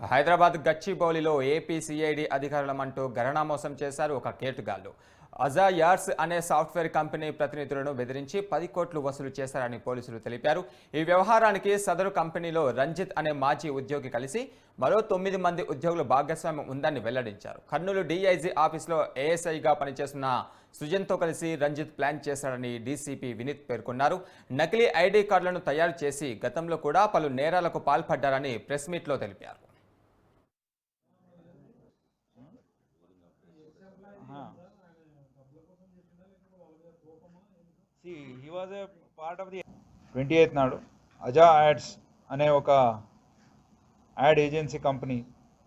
హైదరాబాద్ గచ్చిబౌలిలో AP CID అధికారులమంటూ గణనా మోసం చేశారు ఒక కేటుగాళ్ళు అజా యార్స్ అనే సాఫ్ట్వేర్ కంపెనీ ప్రతినిధులను బెదిరించి పది కోట్లు వసూలు చేశారని పోలీసులు తెలిపారు. ఈ వ్యవహారానికి సదరు కంపెనీలో రంజిత్ అనే మాజీ ఉద్యోగి కలిసి మరో తొమ్మిది మంది ఉద్యోగులు భాగస్వామ్యం ఉందని వెల్లడించారు. కర్నూలు డీఐజీ ఆఫీస్లో ఏఎస్ఐగా పనిచేస్తున్న సుజన్తో కలిసి రంజిత్ ప్లాన్ చేశాడని డీసీపీ వినీత్ పేర్కొన్నారు. నకిలీ ఐడి కార్డులను తయారు చేసి గతంలో కూడా పలు నేరాలకు పాల్పడ్డారని ప్రెస్ మీట్లో తెలిపారు so he was a part of the twenty eighth నాడు అజా యాడ్స్ అనే ఒక యాడ్ ఏజెన్సీ కంపెనీ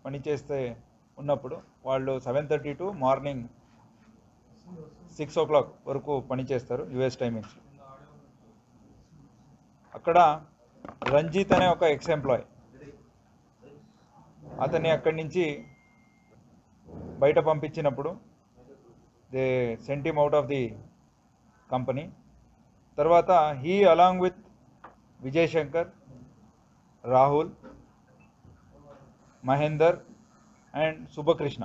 పనిచేస్తే ఉన్నప్పుడు వాళ్ళు seven thirty to morning six o'clock వరకు పనిచేస్తారు యుఎస్ టైమింగ్స్. అక్కడ రంజిత్ అనే ఒక ఎక్స్ ఎంప్లాయ్. అతన్ని అక్కడి నుంచి బయట పంపించినప్పుడు they sent him out of the company తర్వాత he along with Vijay Shankar Rahul Mahender and Subbakrishna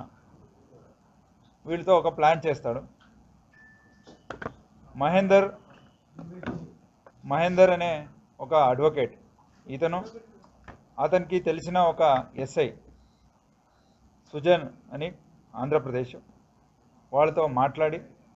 వీళ్ళతో ఒక ప్లాన్ చేస్తాడు. మహేందర్ మహేందర్ అనే ఒక అడ్వకేట్ ఇతను అతనికి తెలిసిన ఒక ఎస్ఐ సుజన్ అని ఆంధ్రప్రదేశ్ వాళ్ళతో మాట్లాడి